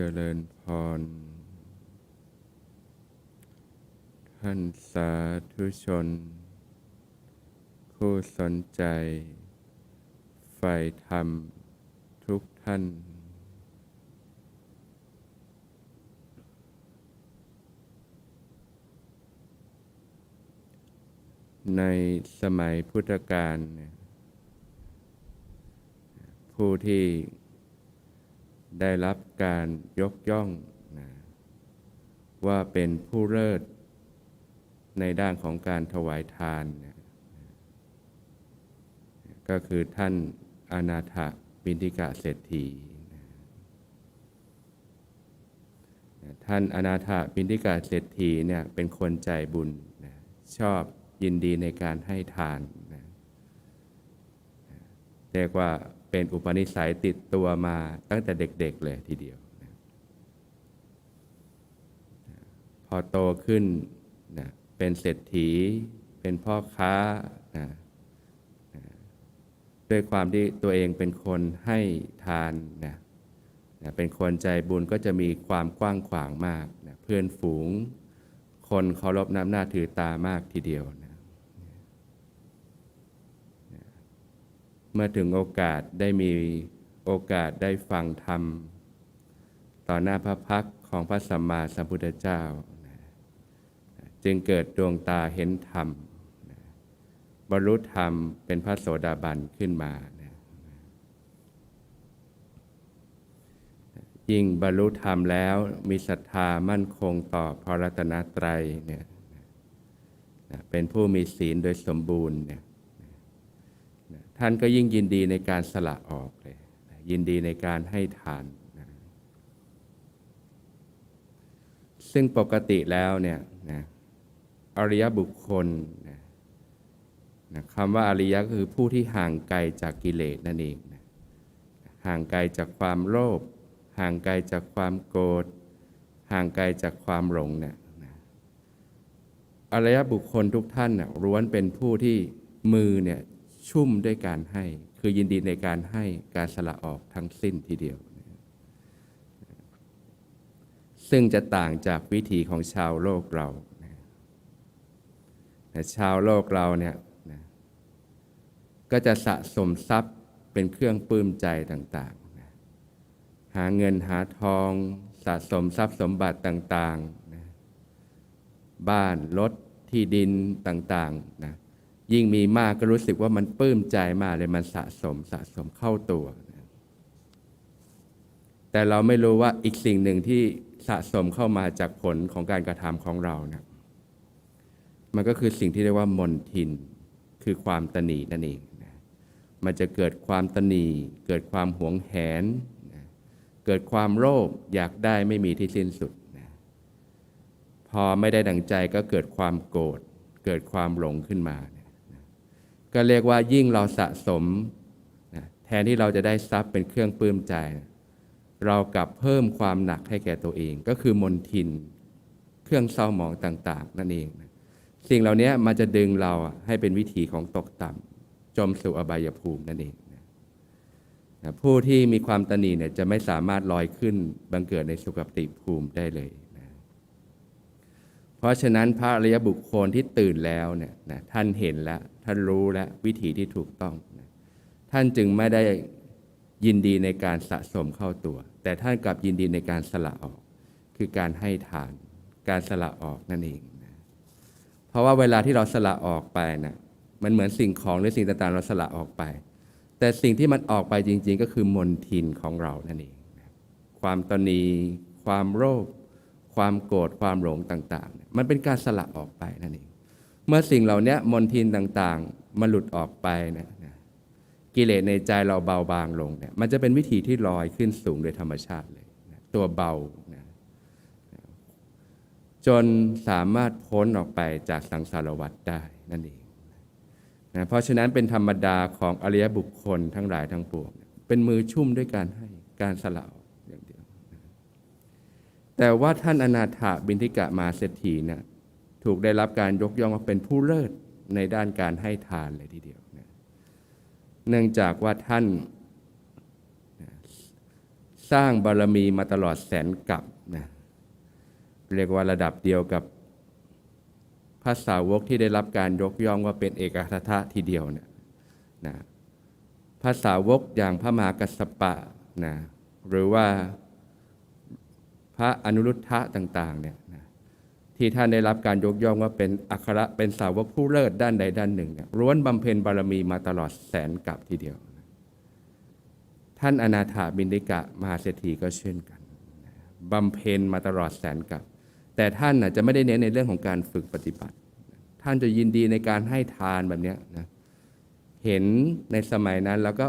เจริญพร ท่านสาธุชน ผู้สนใจ ใฝ่ธรรมทุกท่าน ในสมัยพุทธกาลผู้ที่ ได้รับการยกย่องนะว่าเป็นผู้เลิศในด้านของการถวายทานนี่ยก็คือท่านอนาถบินทิกะเศรษฐีนะท่านอนาถบินทิกะเศรษฐีเนี่ยเป็นคนใจบุญนะชอบยินดีในการให้ทานนะเรียกว่า เป็นอุปนิสัยติดตัวมาตั้งแต่เด็กๆเลยทีเดียวนะพอโตขึ้นนะเป็นเศรษฐี เป็นพ่อค้านะนะด้วยความที่ตัวเองเป็นคนให้ทานนะนะเป็นคนใจบุญก็จะมีความกว้างขวางมากนะเพื่อนฝูง คนเคารพน้ำหน้าถือตามากทีเดียวนะ เมื่อถึงโอกาสได้มีโอกาสได้ฟังธรรม ต่อหน้าพระพักของพระสัมมาสัมพุทธเจ้า จึงเกิดดวงตาเห็นธรรมบรรลุธรรมเป็นพระโสดาบันขึ้นมา ยิ่งบรรลุธรรมแล้วมีศรัทธามั่นคงต่อพระรัตนตรัยเนี่ยเป็นผู้มีศีลโดยสมบูรณ์เนี่ย ท่านก็ยิ่งยินดีในการสละออกเลย ยินดีในการให้ทานนะซึ่งปกติแล้วเนี่ยนะอริยบุคคลนะนะคำว่าอริยก็คือผู้ที่ห่างไกลจากกิเลสนั่นเองนะห่างไกลจากความโลภห่างไกลจากความโกรธห่างไกลจากความหลงเนี่ยอริยบุคคลทุกท่านน่ะล้วนเป็นผู้ที่มือเนี่ย ชุ่มด้วยการให้ คือยินดีในการให้การสละออกทั้งสิ้นทีเดียว ซึ่งจะต่างจากวิถีของชาวโลกเราชาวโลกเราเนี่ยก็จะสะสมทรัพย์เป็นเครื่องปลื้มใจต่างๆ หาเงินหาทองสะสมทรัพย์สมบัติต่างๆ บ้านรถที่ดินต่างๆนะ ยิ่งมีมากก็รู้สึกว่ามันปลื้มใจมากเลยมันสะสมสะสมเข้าตัว แต่เราไม่รู้ว่าอีกสิ่งหนึ่งที่สะสมเข้ามาจากผลของการกระทำของเรานะมันก็คือสิ่งที่เรียกว่ามนทิน คือความตนีนั่นเองนะมันจะเกิดความตนี เกิดความหวงแหนนะเกิดความโลภอยากได้ไม่มีที่สิ้นสุดนะพอไม่ได้ดังใจก็เกิดความโกรธเกิดความหลงขึ้นมา ก็เรียกว่ายิ่งเราสะสมนะแทนที่เราจะได้ทรัพย์เป็นเครื่องปลื้มใจ เรากลับเพิ่มความหนักให้แก่ตัวเอง ก็คือมนทิน เครื่องเศร้าหมองต่าง ๆ นั่นเองนะสิ่งเหล่านี้มันจะดึงเราให้เป็นวิถีของตกต่ำจมสู่อบายภูมินั่นเองนะนะผู้ที่มีความตนีเนี่ยจะไม่สามารถลอยขึ้นบังเกิดในสุคติภูมิได้เลย เพราะฉะนั้นพระอริยบุคคลที่ตื่นแล้วเนี่ยนะท่านเห็นแล้ว ท่านรู้แล้ววิถีที่ถูกต้องนะท่านจึงไม่ได้ยินดีในการสะสมเข้าตัว แต่ท่านกลับยินดีในการสละออก คือการให้ทาน การสละออกนั่นเองนะเพราะว่าเวลาที่เราสละออกไปนะมันเหมือนสิ่งของหรือสิ่งต่างๆ เราสละออกไป แต่สิ่งที่มันออกไปจริง ๆ ก็คือมนทินของเรานั่นเองนะความตนีความโลภ ความโกรธความหลงต่างๆ มันเป็นการสละออกไปนั่นเอง เมื่อสิ่งเหล่านี้มนทินต่างๆ มันหลุดออกไปนะนะกิเลสในใจเราเบาบางลงเนี่ย มันจะเป็นวิธีที่ลอยขึ้นสูงโดยธรรมชาติเลยนะตัวเบานะจนสามารถพ้นออกไปจากสังสารวัฏได้นั่นเองนะเพราะฉะนั้นเป็นธรรมดาของอริยบุคคลทั้งหลายทั้งปวง เป็นมือชุ่มด้วยการให้การสละออกอย่างเดียวนะ แต่ว่าท่านอนาถาบินทิกะมาเศรษฐีเนี่ยถูกได้รับการยกย่องว่าเป็นผู้เลิศในด้านการให้ทานเลยทีเดียวนะเนื่องจากว่าท่านสร้างบารมีมาตลอดแสนกับนะเรียกว่าระดับเดียวกับพระสาวกที่ได้รับการยกย่องว่าเป็นเอกคทะทีเดียวเนี่ยนะพระสาวกอย่างพระมหากัสสปะนะหรือว่า พระอนุรุทธะต่างๆเนี่ยนะที่ท่านได้รับการยกย่องว่าเป็นอัครเป็นสาวกผู้เลิศด้านใดด้านหนึ่งเนี่ยล้วนบำเพ็ญบารมีมาตลอดแสนกับทีเดียว ท่านอนาถาบินิกะมหาเศรษฐีก็เช่นกันบำเพ็ญมาตลอดแสนกับ แต่ท่านน่ะจะไม่ได้เน้นในเรื่องของการฝึกปฏิบัติ ท่านจะยินดีในการให้ทานแบบนี้นะเห็นในสมัยนั้นแล้วก็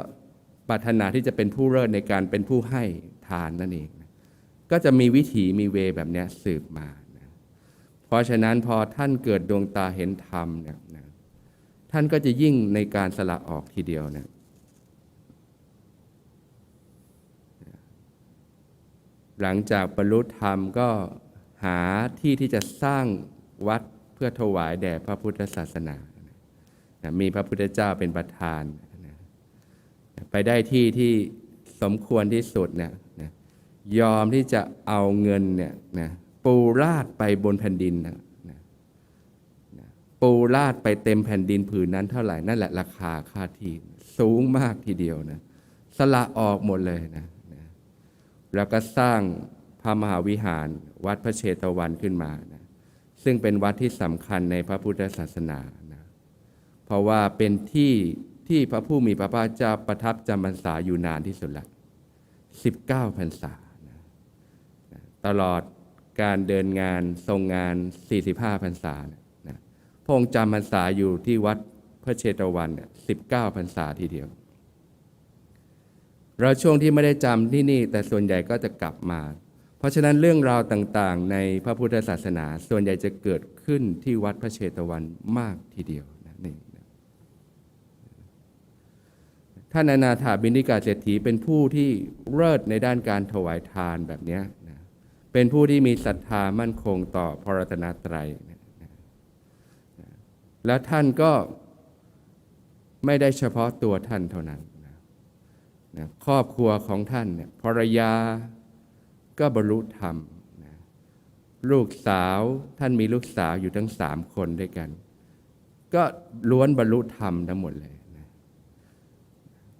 ปรารถนาที่จะเป็นผู้เลิศในการเป็นผู้ให้ทานนั่นเอง ก็จะมีวิถีมีเวแบบนี้สืบมานะเพราะฉะนั้นพอท่านเกิดดวงตาเห็นธรรมเนี่ยนะท่านก็จะยิ่งในการสละออกทีเดียวนะหลังจากบรรลุธรรมก็หาที่ที่จะสร้างวัดเพื่อถวายแด่พระพุทธศาสนานะมีพระพุทธเจ้าเป็นประธานนะไปได้ที่ที่สมควรที่สุดเนี่ย ยอมที่จะเอาเงินเนี่ยนะปูราดไปบนแผ่นดินนะนะปูราดไปเต็มแผ่นดินผืนนั้นเท่าไหร่นั่นแหละราคาค่าที่สูงมากทีเดียวนะสละออกหมดเลยนะแล้วก็สร้างพระมหาวิหารวัดพระเชตวันขึ้นมานะซึ่งเป็นวัดที่สำคัญในพระพุทธศาสนานะเพราะว่าเป็นที่ที่พระผู้มีพระภาคเจ้าประทับจำพรรษาอยู่นานที่สุดละ19พรรษา ตลอดการเดินงานทรงงาน 45พรรษานะพระองค์จำพรรษาอยู่ที่วัดพระเชตวัน 19พรรษาทีเดียว เราช่วงที่ไม่ได้จำที่นี่แต่ส่วนใหญ่ก็จะกลับมา เพราะฉะนั้นเรื่องราวต่างๆ ในพระพุทธศาสนาส่วนใหญ่จะเกิดขึ้นที่วัดพระเชตวันมากทีเดียวนะนี่นะท่านอนาถาบินิกาเศรษฐีเป็นผู้ที่เลิศในด้านการถวายทานแบบนี้ เป็นผู้ที่มีศรัทธามั่นคงต่อพระรัตนตรัย แล้วท่านก็ไม่ได้เฉพาะตัวท่านเท่านั้นนะครอบครัวของท่านเนี่ยภรรยาก็บรรลุธรรมนะลูกสาวท่านมีลูกสาวอยู่ทั้งสามคนด้วยกัน ก็ล้วนบรรลุธรรมทั้งหมดเลยนะ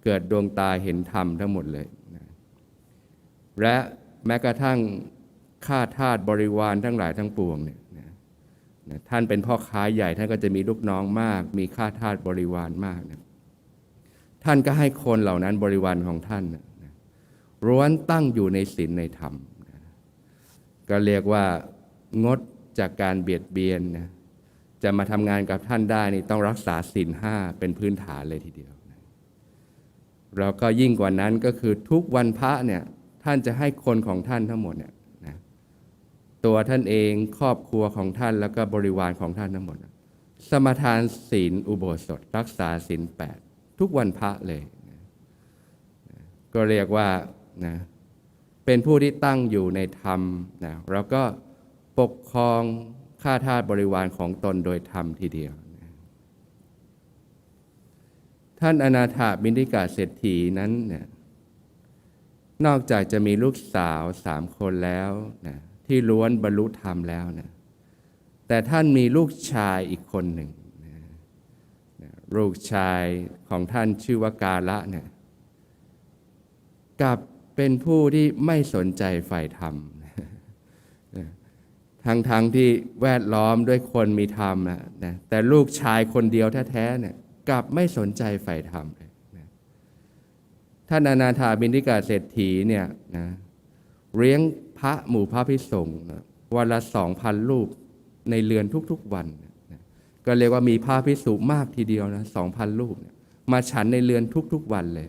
เกิดดวงตาเห็นธรรมทั้งหมดเลยนะและแม้กระทั่ง ข้าทาสบริวารทั้งหลายทั้งปวงเนี่ยนะท่านเป็นพ่อค้าใหญ่ท่านก็จะมีลูกน้องมาก มีข้าทาสบริวารมากนะท่านก็ให้คนเหล่านั้นบริวารของท่านนะร้วนตั้งอยู่ในศีลในธรรมนะก็เรียกว่างดจากการเบียดเบียนนะจะมาทำงานกับท่านได้นี่ต้องรักษาศีลห้าเป็นพื้นฐานเลยทีเดียวนะแล้วก็ยิ่งกว่านั้นก็คือทุกวันพระเนี่ยท่านจะให้คนของท่านทั้งหมดเนี่ย ตัวท่านเองครอบครัวของท่านแล้วก็บริวารของท่านทั้งหมด สมทานศีลอุโบสถ รักษาศีลแปดทุกวันพระเลย ก็เรียกว่านะเป็นผู้ที่ตั้งอยู่ในธรรมนะแล้วก็ปกครองข้าทาสบริวารของตนโดยธรรมทีเดียวนะท่านอนาถาบินทิกาเศรษฐีนั้นเนี่ยนอกจากจะมีลูกสาวสามคนแล้วนะ ที่ล้วนบรรลุธรรมแล้วนะแต่ท่านมีลูกชายอีกคนหนึ่งลูกชายของท่านชื่อว่ากาละเนี่ยกับเป็นผู้ที่ไม่สนใจฝ่ายธรรมทั้งทั้งที่แวดล้อมด้วยคนมีธรรมนะนะแต่ลูกชายคนเดียวแท้ๆเนี่ยกลับไม่สนใจฝ่ายธรรมนะท่านอนาถาบินทิกาเศรษฐีเนี่ยนะเลี้ยง พระหมู่พระพิสงฆ์วันละสองพันรูปในเรือนทุกๆวัน ก็เรียกว่ามีพระพิสุมากทีเดียวนะสองพันรูปมาฉันในเรือนทุกๆวันเลย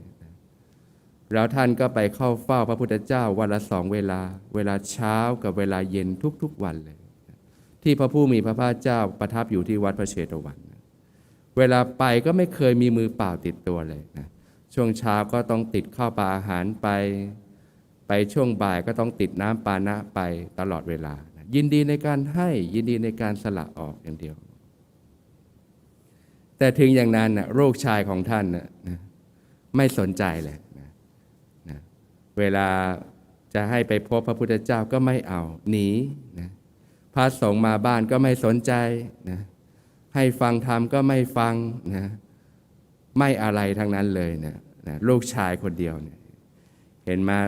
แล้วท่านก็ไปเข้าเฝ้าพระพุทธเจ้าวันละสองเวลา เวลาเช้ากับเวลาเย็นทุกๆวันเลย ที่พระผู้มีพระภาคเจ้าประทับอยู่ที่วัดพระเชตวัน เวลาไปก็ไม่เคยมีมือเปล่าติดตัวเลยนะช่วงเช้าก็ต้องติดข้าวปลาอาหารไป ไปช่วงบ่ายก็ต้องติดน้ำปานะไปตลอดเวลา ยินดีในการให้ยินดีในการสละออกอย่างเดียว แต่ถึงอย่างนั้นนะโรคชายของท่านนะนะไม่สนใจเลยนะนะเวลาจะให้ไปพบพระพุทธเจ้าก็ไม่เอาหนีนะพระสงฆ์มาบ้านก็ไม่สนใจนะให้ฟังธรรมก็ไม่ฟังนะไม่อะไรทั้งนั้นเลยนะนะลูกชายคนเดียวเนี่ยเห็นมา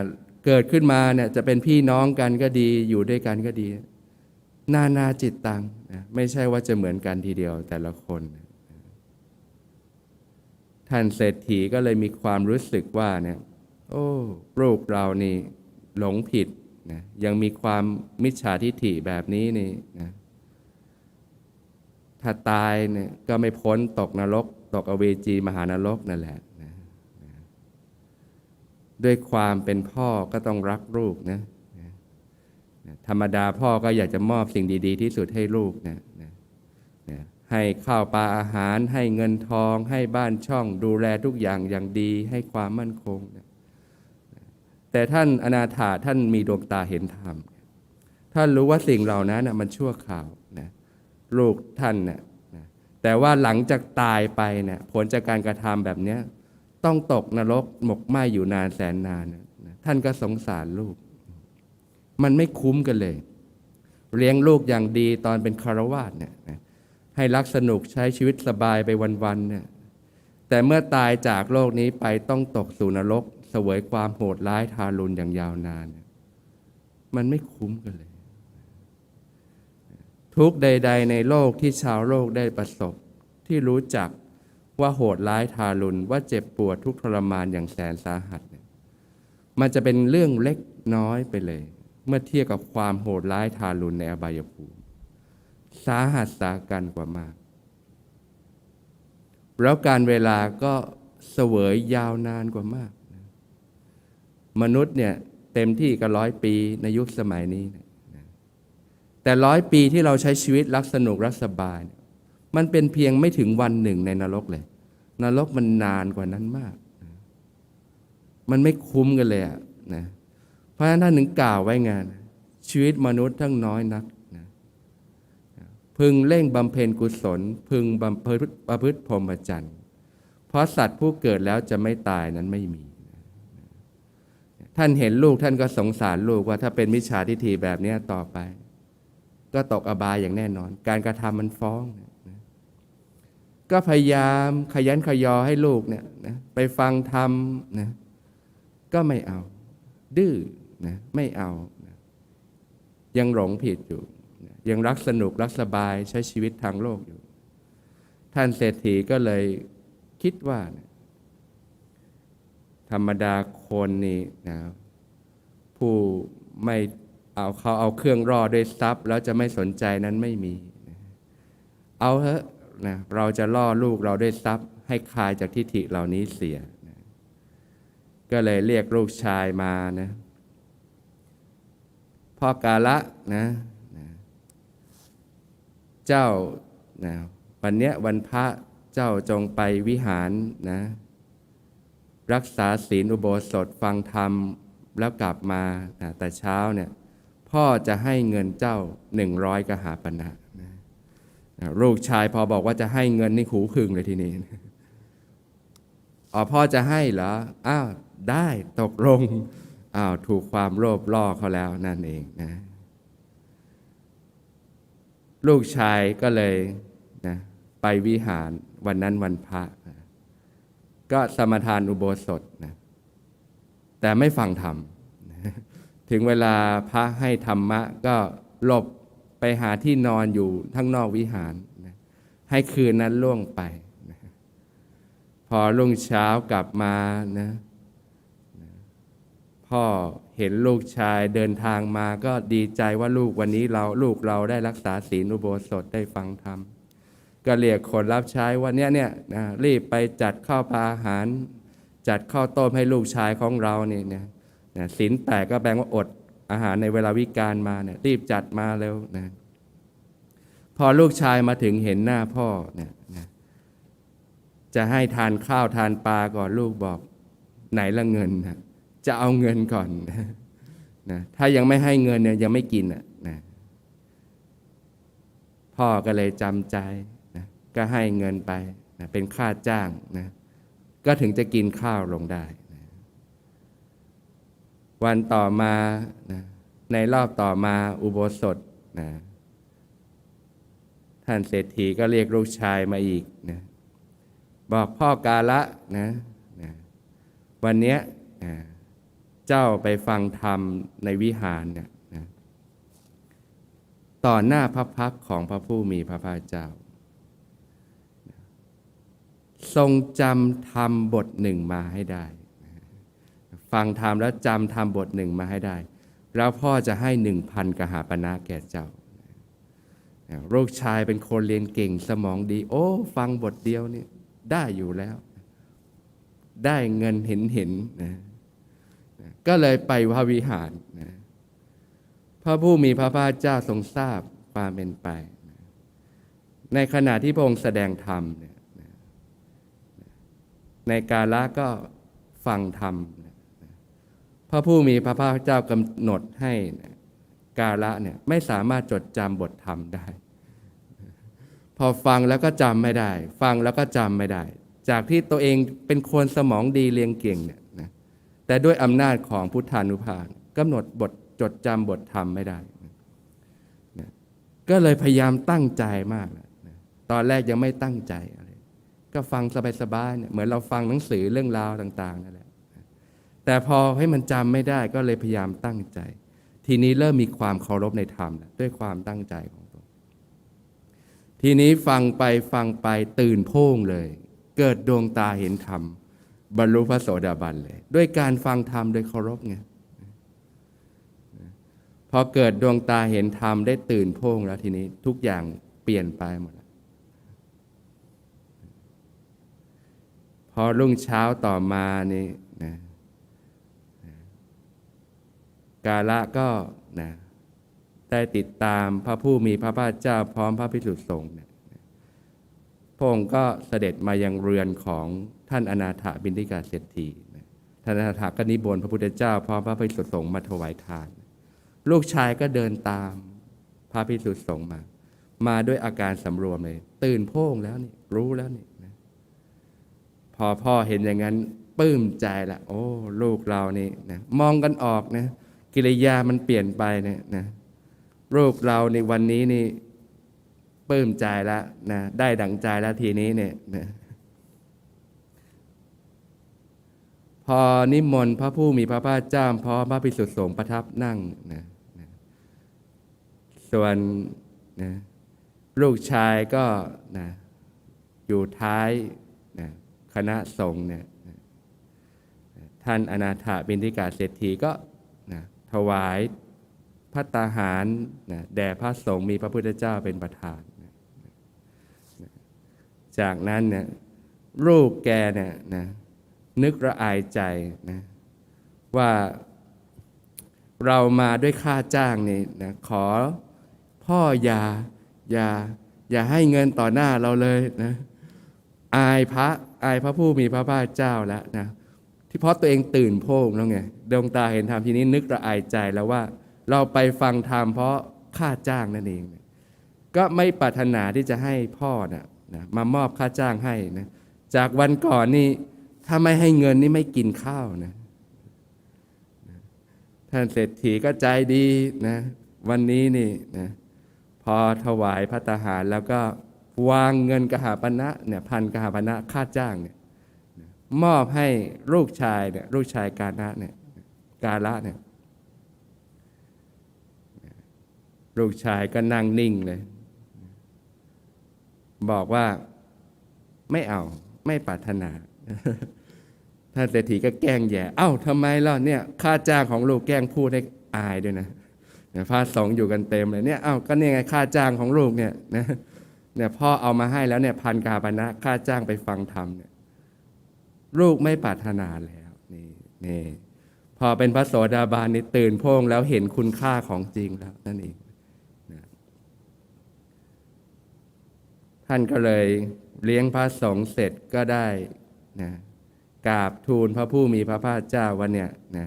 เกิดขึ้นมาเนี่ยจะเป็นพี่น้องกันก็ดีอยู่ด้วยกันก็ดี นานาจิตตังนะไม่ใช่ว่าจะเหมือนกันทีเดียวแต่ละคน ท่านเศรษฐีก็เลยมีความรู้สึกว่าเนี่ยโอ้ลูกเรานี่หลงผิดนะยังมีความมิจฉาทิฐิแบบนี้นี่นะถ้าตายเนี่ยก็ไม่พ้นตกนรก ตกอเวจีมหานรกนั่นแหละ ด้วยความเป็นพ่อก็ต้องรักลูกนะธรรมดาพ่อก็อยากจะมอบสิ่งดี ๆ ที่สุดให้ลูกนะนะนะให้ข้าวปลาอาหาร ให้เงินทอง ให้บ้านช่องดูแลทุกอย่างอย่างดี ให้ความมั่นคงนะแต่ท่านอนาถาท่านมีดวงตาเห็นธรรมท่านรู้ว่าสิ่งเหล่านั้นนะมันชั่วข่าวนะลูกท่านนะนะแต่ว่าหลังจากตายไปเนี่ยผลจากการกระทำแบบนี้ ต้องตกนรกหมกไหมอยู่นานแสนนานนะท่านก็สงสารลูก มันไม่คุ้มกันเลย เลี้ยงลูกอย่างดีตอนเป็นคารวาสเนี่ยให้รักสนุกใช้ชีวิตสบายไปวันๆเนี่ยแต่เมื่อตายจากโลกนี้ไปต้องตกสู่นรกเสวยความโหดร้ายทารุณอย่างยาวนานเนี่ยมันไม่คุ้มกันเลย ทุกใด ๆ ในโลกที่ชาวโลกได้ประสบที่รู้จัก ว่าโหดร้ายทารุณว่าเจ็บปวดทุกทรมานอย่างแสนสาหัสเนี่ยมันจะเป็นเรื่องเล็กน้อยไปเลย เมื่อเทียบกับความโหดร้ายทารุณในอบายภูมิสาหัสสากันกว่ามาก แล้วการเวลาก็เสวยยาวนานกว่ามาก มนุษย์เนี่ยเต็มที่ก็ร้อยปีในยุคสมัยนี้ แต่ร้อยปีที่เราใช้ชีวิตรักสนุกรักสบาย มันเป็นเพียงไม่ถึงวันหนึ่งในนรกเลย นรกมันนานกว่านั้นมาก มันไม่คุ้มกันเลยอะนะเพราะฉะนั้นท่านถึงกล่าวไว้งาน ชีวิตมนุษย์ทั้งน้อยนักนะพึงเร่งบำเพ็ญกุศล พึงบำเพ็ญประพฤติพรหมจรรย์เพราะสัตว์ผู้เกิดแล้วจะไม่ตายนั้นไม่มี ท่านเห็นลูกท่านก็สงสารลูกว่าถ้าเป็นมิจฉาทิฏฐิแบบนี้ต่อไป ก็ตกอบายอย่างแน่นอน การกระทำมันฟ้องนะ ก็พยายามขยันขยอให้ลูกเนี่ยนะไปฟังธรรมนะก็ไม่เอา ดื้อนะไม่เอานะยังหลงผิดอยู่ยังรักสนุกรักสบายใช้ชีวิตทางโลกอยู่ ท่านเศรษฐีก็เลยคิดว่านี่ยธรรมดาคนนี่นะผู้ไม่เอาเขาเอาเครื่องรอด้วยทรัพย์ แล้วจะไม่สนใจนั้นไม่มีนะเอาเถอะ นะเราจะล่อลูกเราด้วยทรัพย์ ให้คลายจากทิฏฐิเหล่านี้เสียนะก็เลยเรียกลูกชายมานะพ่อกาละนะนะเจ้านะวันเนี้ยวันพระเจ้าจงไปวิหารนะรักษาศีลอุโบสถฟังธรรมแล้วกลับมานะแต่เช้าเนี่ยพ่อจะให้เงินเจ้าหนึ่งร้อยกหาปณะนะนะ ลูกชายพอบอกว่าจะให้เงินนี่หูพึ่งเลยทีนี้อ๋อพ่อจะให้เหรอ อ้าวได้ตกลง อ้าวถูกความโลภล่อเขาแล้วนั่นเองนะ ลูกชายก็เลยนะไปวิหารวันนั้นวันพระนะก็สมทานอุโบสถนะ แต่ไม่ฟังธรรมนะถึงเวลาพระให้ธรรมะก็หลบ ไปหาที่นอนอยู่ทั้งนอกวิหารนะให้คืนนั้นล่วงไปนะพอรุ่งเช้ากลับมานะนะพ่อเห็นลูกชายเดินทางมาก็ดีใจว่าลูกวันนี้เราลูกเราได้รักษาศีลอุโบสถได้ฟังธรรมก็เรียกคนรับใช้ว่าเนี่ยเนี่ยนะรีบไปจัดข้าวปลาอาหาร จัดข้าวต้มให้ลูกชายของเราเนี่ยนะศีลแปดก็แปลว่าอด อาหารในเวลาวิกาลมาเนี่ยรีบจัดมาเร็วนะพอลูกชายมาถึงเห็นหน้าพ่อเนี่ยนะจะให้ทานข้าวทานปลาก่อนลูกบอกไหนละเงินนะจะเอาเงินก่อนนะถ้ายังไม่ให้เงินเนี่ยยังไม่กินอะนะพ่อก็เลยจำใจนะก็ให้เงินไปนะเป็นค่าจ้างนะก็ถึงจะกินข้าวลงได้ วันต่อมานะในรอบต่อมาอุโบสถนะท่านเศรษฐีก็เรียกลูกชายมาอีกนะบอกพ่อกาละนะนะวันเนี้ยนะเจ้าไปฟังธรรมในวิหารเนี่ยนะต่อหน้าพระพักของพระผู้มีพระภาคเจ้า ทรงจำธรรมบทหนึ่งมาให้ได้ ฟังธรรมแล้วจำธรรมบทหนึ่งมาให้ได้ แล้วพ่อจะให้หนึ่งพันกหาปณะแก่เจ้าลูกชายเป็นคนเรียนเก่งสมองดี โอ้ ฟังบทเดียวนี่ได้อยู่แล้ว ได้เงินเห็นเห็นนะก็เลยไปพระวิหารนะพระผู้มีพระภาคเจ้าทรงทราบความเป็นไปนะในขณะที่พระองค์แสดงธรรม ในกาละก็ฟังธรรมนะ ระผู้มีพระภาคเจ้ากำหนดให้กาละเนี่ยไม่สามารถจดจำบทธรรมได้ พอฟังแล้วก็จำไม่ได้ ฟังแล้วก็จำไม่ได้ จากที่ตัวเองเป็นคนสมองดีเรียงเก่งเนี่ยนะแต่ด้วยอำนาจของพุทธานุภาพกำหนดบทจดจำบทธรรมไม่ได้นะก็เลยพยายามตั้งใจมากนะตอนแรกยังไม่ตั้งใจอะไรก็ฟังสบายๆเนี่ยเหมือนเราฟังหนังสือเรื่องราวต่างๆนั่นแหละ แต่พอให้มันจำไม่ได้ก็เลยพยายามตั้งใจ ทีนี้เริ่มมีความเคารพในธรรมด้วยความตั้งใจของตนทีนี้ฟังไปฟังไปตื่นโพ่งเลย เกิดดวงตาเห็นธรรม บรรลุพระโสดาบันเลย ด้วยการฟังธรรมโดยเคารพไงพอเกิดดวงตาเห็นธรรมได้ตื่นโพ่งแล้วทีนี้ทุกอย่างเปลี่ยนไปหมดแล้วพอรุ่งเช้าต่อมานี่นะ กาละก็นะได้ติดตามพระผู้มีพระภาคเจ้าพร้อมพระพิสุทธิสงฆ์เนี่ยพระองค์ก็เสด็จมายังเรือนของท่านอนาถบินทิกาเศรษฐีนะท่านอนาถก็นิบนพระพุทธเจ้าพร้อมพระพิสุทธิสงฆ์มาถวายทาน ลูกชายก็เดินตามพระพิสุทธิสงฆ์มา มาด้วยอาการสำรวมเลย ตื่นโพ่งแล้วนี่รู้แล้วนี่นะพอพ่อเห็นอย่างนั้นปลื้มใจละโอ้ ลูกเรานี่นะมองกันออกนะ กิริยามันเปลี่ยนไปเนี่ยนะลูกเราในวันนี้นี่ปลื้มใจแล้วนะได้ดังใจแล้วทีนี้เนี่ยนะพอนิมนต์พระผู้มีพระภาคเจ้าพร้อมพระภิกษุสงฆ์ประทับนั่งนะนะส่วนนะลูกชายก็นะอยู่ท้ายนะคณะสงฆ์เนี่ยท่านอนาถาบินทิกาเศรษฐีก็ ถวายพัตตาหารนะแด่พระสงฆ์มีพระพุทธเจ้าเป็นประธานนะจากนั้นเนี่ยลูกแกเนี่ยนะนึกระอายใจนะว่าเรามาด้วยค่าจ้างนี่นะขอพ่ออย่าอย่าอย่าให้เงินต่อหน้าเราเลยนะอายพระอายพระผู้มีพระภาคเจ้าแล้วนะ ที่เพราะตัวเองตื่นโพ่งแล้วไงดวงตาเห็นธรรมทีนี้นึกระอายใจแล้วว่า เราไปฟังธรรมเพราะค่าจ้างนั่นเอง ก็ไม่ปรารถนาที่จะให้พ่อนะนะมามอบค่าจ้างให้นะจากวันก่อนนี่ถ้าไม่ให้เงินนี่ไม่กินข้าวนะท่านเศรษฐีก็ใจดีนะวันนี้นี่นะพอถวายพัตตาหารแล้วก็วางเงินกหาปณะเนี่ยพันกหาปณะค่าจ้างเนี่ย มอบให้ลูกชายเนี่ยลูกชายกาณะเนี่ยกาละเนี่ยลูกชายก็นั่งนิ่งเลย บอกว่าไม่เอาไม่ปรารถนาท่านเศรษฐีก็แกล้งแย่ เอ้าทำไมล่ะเนี่ยค่าจ้างของลูกแกล้งพูดให้อายด้วยนะพระสงฆ์อยู่กันเต็มเลยเนี่ย เอ้าก็เนี่ยไงค่าจ้างของลูกเนี่ยนะเนี่ยพ่อเอามาให้แล้วเนี่ยพันกาปณะค่าจ้างไปฟังธรรมเนี่ย ลูกไม่ปรารถนาแล้วนี่นี่พอเป็นพระโสดาบันนี่ตื่นพ่งแล้วเห็นคุณค่าของจริงแล้วนั่นเองท่านก็เลยเลี้ยงพระสงฆ์เสร็จก็ได้นะกราบทูลพระผู้มีพระภาคเจ้าวันเนี้ยนะ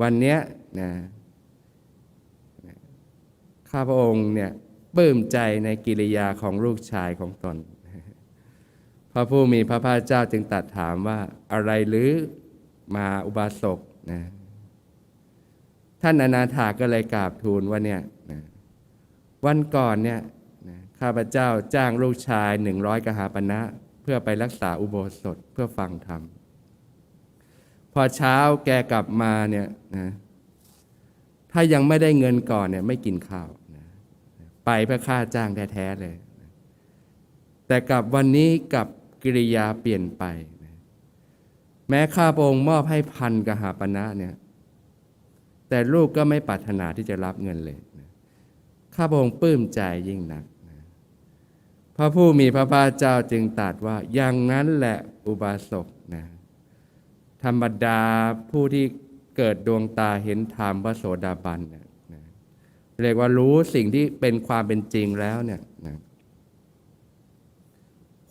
วันเนี้ยนะข้าพระองค์เนี่ยปลื้มใจในกิริยาของลูกชายของตน พระผู้มีพระภาคเจ้าจึงตรัสถามว่าอะไรหรือมาอุบาสกนะท่านอนาถาก็เลยกราบทูลว่าเนี่ยนะวันก่อนเนี่ยนะข้าพเจ้าจ้างลูกชายหนึ่งร้อยกหาปณะเพื่อไปรักษาอุโบสถเพื่อฟังธรรม พอเช้าแกกลับมาเนี่ยนะถ้ายังไม่ได้เงินก่อนเนี่ยไม่กินข้าวนะไปเพื่อค่าจ้างแท้ๆเลย แต่กลับวันนี้กลับ กิริยาเปลี่ยนไป แม้ข้าพระองค์มอบให้พันกหาปณะเนี่ยแต่ลูกก็ไม่ปรารถนาที่จะรับเงินเลยข้าพระองค์ปลื้มใจยิ่งนักพระผู้มีพระภาคเจ้าจึงตรัสว่าอย่างนั้นแหละอุบาสกนะธรรมดาผู้ที่เกิดดวงตาเห็นธรรมพระโสดาบันเนี่ยเรียกว่ารู้สิ่งที่เป็นความเป็นจริงแล้วเนี่ยนะ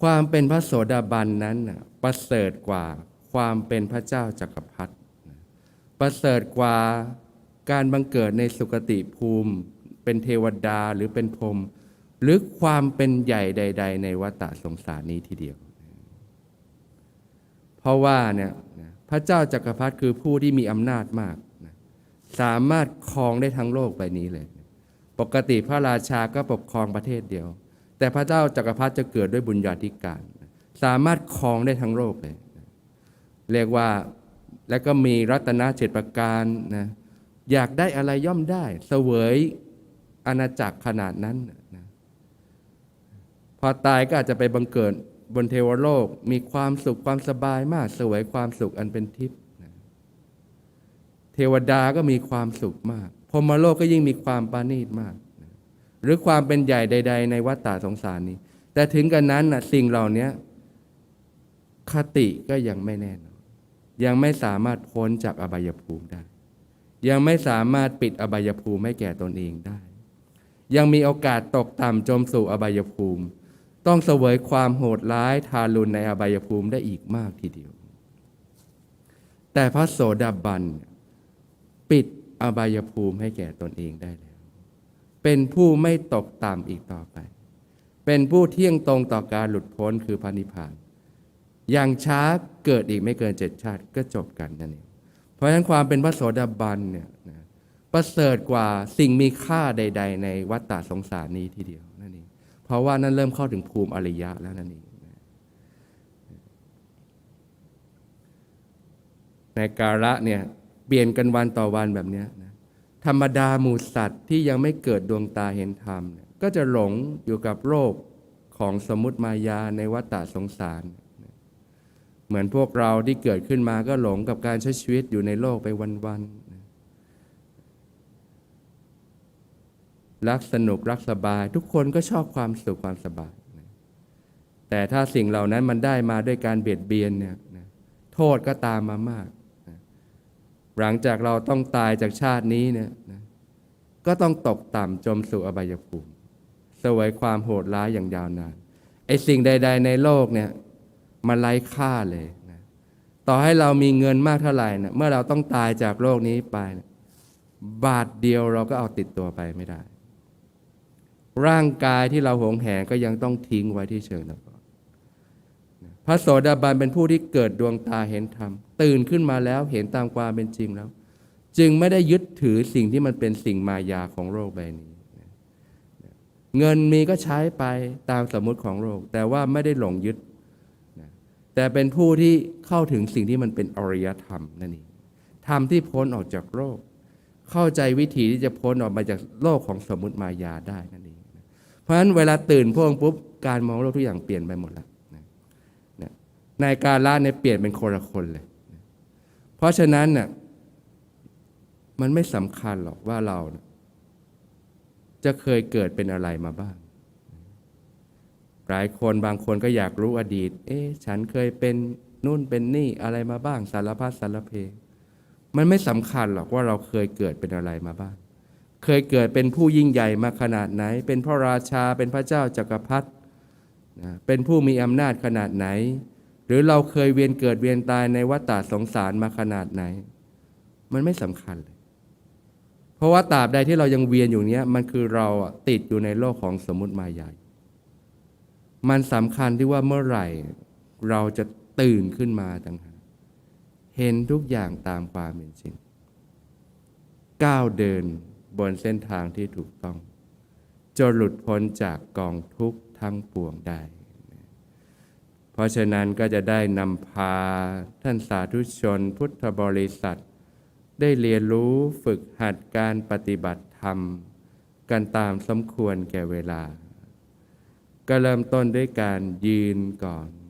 ความเป็นพระโสดาบันนั้นประเสริฐกว่าความเป็นพระเจ้าจักรพรรดิประเสริฐกว่าการบังเกิดในสุคติภูมิ เป็นเทวดาหรือเป็นพรหมหรือความเป็นใหญ่ใด ๆ ในวัฏสงสารนี้ทีเดียว เพราะว่าเนี่ยพระเจ้าจักรพรรดิคือผู้ที่มีอำนาจมากสามารถครองได้ทั้งโลกใบนี้เลย ปกติพระราชาก็ปกครองประเทศเดียว แต่พระเจ้าจักรพรรดิจะเกิดด้วยบุญญาธิการ สามารถครองได้ทั้งโลกเลย เรียกว่าแล้วก็มีรัตนเจ็ดประการนะอยากได้อะไรย่อมได้เสวยอาณาจักรขนาดนั้นนะพอตายก็อาจจะไปบังเกิดบนเทวโลก มีความสุขความสบายมากเสวยความสุขอันเป็นทิพย์นะเทวดาก็มีความสุขมากพรมโลกก็ยิ่งมีความปาณีตมาก หรือความเป็นใหญ่ใด ๆ ในวัฏฏะสงสารนี้ แต่ถึงกันนั้นนะสิ่งเหล่านี้คติก็ยังไม่แน่นอนยังไม่สามารถพ้นจากอบายภูมิได้ ยังไม่สามารถปิดอบายภูมิให้แก่ตนเองได้ ยังมีโอกาสตกต่ำจมสู่อบายภูมิ ต้องเสวยความโหดร้ายทารุณในอบายภูมิได้อีกมากทีเดียว แต่พระโสดาบันปิดอบายภูมิให้แก่ตนเองได้แล้ว เป็นผู้ไม่ตกต่ำอีกต่อไป เป็นผู้เที่ยงตรงต่อการหลุดพ้นคือพระนิพพาน อย่างช้าเกิดอีกไม่เกินเจ็ดชาติก็จบกันนั่นเอง เพราะฉะนั้นความเป็นพระโสดาบันเนี่ยนะประเสริฐกว่าสิ่งมีค่าใด ๆ ในวัฏฏะสงสารนี้ทีเดียวนั่นเอง เพราะว่านั่นเริ่มเข้าถึงภูมิอริยะแล้วนั่นเองในกาละเนี่ยเปลี่ยนกันวันต่อวันแบบนี้น ธรรมดาหมูสัตว์ที่ยังไม่เกิดดวงตาเห็นธรรม ก็จะหลงอยู่กับโลกของสมมติมายาในวัฏฏะสงสาร เหมือนพวกเราที่เกิดขึ้นมาก็หลงกับการใช้ชีวิตอยู่ในโลกไปวันๆนรักสนุกรักสบาย ทุกคนก็ชอบความสุขความสบาย แต่ถ้าสิ่งเหล่านั้นมันได้มาด้วยการเบียดเบียนเนี่ยโทษก็ตามมามาก หลังจากเราต้องตายจากชาตินี้เนี่ยนะก็ต้องตกต่ำจมสู่อบายภูมิสวยความโหดร้ายอย่างยาวนานไอ้สิ่งใด ๆ ในโลกเนี่ยมันไร้ค่าเลยนะต่อให้เรามีเงินมากเท่าไหร่นะเมื่อเราต้องตายจากโลกนี้ไปนะบาทเดียวเราก็เอาติดตัวไปไม่ได้ ร่างกายที่เราหวงแหนก็ยังต้องทิ้งไว้ที่เชิงนะ พระโสดาบันเป็นผู้ที่เกิดดวงตาเห็นธรรม ตื่นขึ้นมาแล้วเห็นตามความเป็นจริงแล้ว จึงไม่ได้ยึดถือสิ่งที่มันเป็นสิ่งมายาของโลกใบนี้ เงินมีก็ใช้ไปตามสมมุติของโลกแต่ว่าไม่ได้หลงยึด แต่เป็นผู้ที่เข้าถึงสิ่งที่มันเป็นอริยธรรมนั่นเองธรรมที่พ้นออกจากโลกเข้าใจวิธีที่จะพ้นออกมาจากโลกของสมมติมายาได้นั่นเองเพราะฉะนั้นเวลาตื่นพวงปุ๊บการมองโลกทุกอย่างเปลี่ยนไปหมดแล้ว ในการละเนี่ยเปลี่ยนเป็นคนละคนเลย เพราะฉะนั้นน่ะมันไม่สำคัญหรอกว่าเรา จะเคยเกิดเป็นอะไรมาบ้าง หลายคนบางคนก็อยากรู้อดีต เอ๊ะฉันเคยเป็นนู่นเป็นนี่อะไรมาบ้าง สารพัดสารเพ มันไม่สำคัญหรอกว่าเราเคยเกิดเป็นอะไรมาบ้าง เคยเกิดเป็นผู้ยิ่งใหญ่มาขนาดไหน เป็นพระราชาเป็นพระเจ้าจักรพรรดิเป็นผู้มีอำนาจขนาดไหน หรือเราเคยเวียนเกิดเวียนตายในวัฏฏะสงสารมาขนาดไหน มันไม่สำคัญเลย เพราะว่าตราบใดที่เรายังเวียนอยู่เนี้ย มันคือเราติดอยู่ในโลกของสมมติมายามันสำคัญที่ว่าเมื่อไหร่ เราจะตื่นขึ้นมาต่างหากเห็นทุกอย่างตามความเป็นจริง ก้าวเดินบนเส้นทางที่ถูกต้องจนหลุดพ้นจากกองทุกข์ทั้งปวงได้ เพราะฉะนั้นก็จะได้นำพาท่านสาธุชนพุทธบริษัท ได้เรียนรู้ฝึกหัดการปฏิบัติธรรม กันตามสมควรแก่เวลา ก็เริ่มต้นด้วยการยืนก่อน